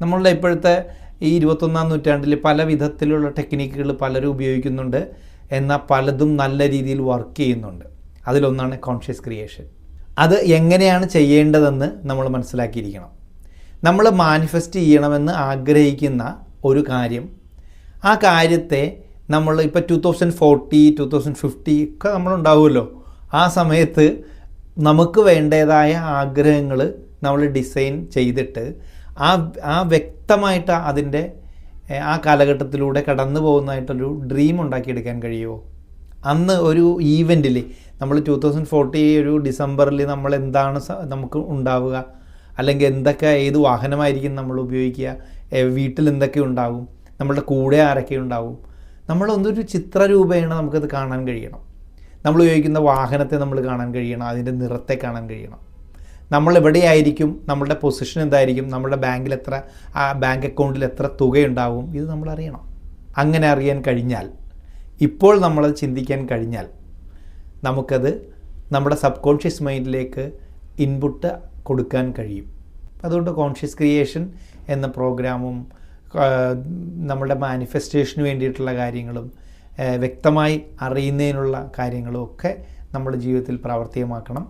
നമ്മളുടെ ഇപ്പോഴത്തെ ഈ ഇരുപത്തൊന്നാം നൂറ്റാണ്ടിൽ പല വിധത്തിലുള്ള ടെക്നിക്കുകൾ പലരും ഉപയോഗിക്കുന്നുണ്ട്. എന്നാൽ പലതും നല്ല രീതിയിൽ വർക്ക് ചെയ്യുന്നുണ്ട്. അതിലൊന്നാണ് കോൺഷ്യസ് ക്രിയേഷൻ അത് എങ്ങനെയാണ് ചെയ്യേണ്ടതെന്ന് നമ്മൾ മനസ്സിലാക്കിയിരിക്കണം. നമ്മൾ മാനിഫെസ്റ്റ് ചെയ്യണമെന്ന് ആഗ്രഹിക്കുന്ന ഒരു കാര്യം. ആ കാര്യത്തെ നമ്മൾ ഇപ്പോൾ two thousand forty two thousand fifty ഒക്കെ നമ്മളുണ്ടാവുമല്ലോ ആ സമയത്ത് നമുക്ക് വേണ്ടതായ ആഗ്രഹങ്ങൾ നമ്മൾ ഡിസൈൻ ചെയ്തിട്ട് ആ ആ വ്യക്തമായിട്ട് അതിന്റെ ആ കാലഘട്ടത്തിലൂടെ കടന്നു പോകുന്നതായിട്ടൊരു ഡ്രീം ഉണ്ടാക്കിയെടുക്കാൻ കഴിയുമോ? അന്ന് ഒരു ഈവെന്റിൽ നമ്മൾ ടു തൗസൻഡ് ഫോർട്ടി ഒരു ഡിസംബറിൽ നമ്മൾ എന്താണ് നമുക്ക് ഉണ്ടാവുക? അല്ലെങ്കിൽ എന്തൊക്കെ ഏത് വാഹനമായിരിക്കും നമ്മൾ ഉപയോഗിക്കുക? വീട്ടിൽ എന്തൊക്കെ ഉണ്ടാകും? നമ്മളുടെ കൂടെ ആരൊക്കെ ഉണ്ടാവും നമ്മളൊന്നൊരു ചിത്രരൂപേണ നമുക്കത് കാണാൻ കഴിയണം. നമ്മൾ ഉപയോഗിക്കുന്ന വാഹനത്തെ നമ്മൾ കാണാൻ കഴിയണം. അതിന്റെ നിറത്തെ കാണാൻ കഴിയണം. നമ്മൾ എവിടെയായിരിക്കും നമ്മളുടെ പൊസിഷൻ എന്തായിരിക്കും നമ്മുടെ ബാങ്കിൽ എത്ര ആ ബാങ്ക് അക്കൗണ്ടിൽ എത്ര തുകയുണ്ടാവും ഇത് നമ്മൾ അറിയണം. അങ്ങനെ അറിയാൻ കഴിഞ്ഞാൽ ഇപ്പോൾ നമ്മളത് ചിന്തിക്കാൻ കഴിഞ്ഞാൽ നമുക്കത് നമ്മുടെ സബ് കോൺഷ്യസ് മൈൻഡിലേക്ക് ഇൻപുട്ട് കൊടുക്കാൻ കഴിയും. അതുകൊണ്ട് കോൺഷ്യസ് ക്രിയേഷൻ എന്ന പ്രോഗ്രാമും നമ്മുടെ മാനിഫെസ്റ്റേഷന് വേണ്ടിയിട്ടുള്ള കാര്യങ്ങളും വ്യക്തമായി അറിയുന്നതിനുള്ള കാര്യങ്ങളും ഒക്കെ നമ്മുടെ ജീവിതത്തിൽ പ്രാവർത്തികമാക്കണം.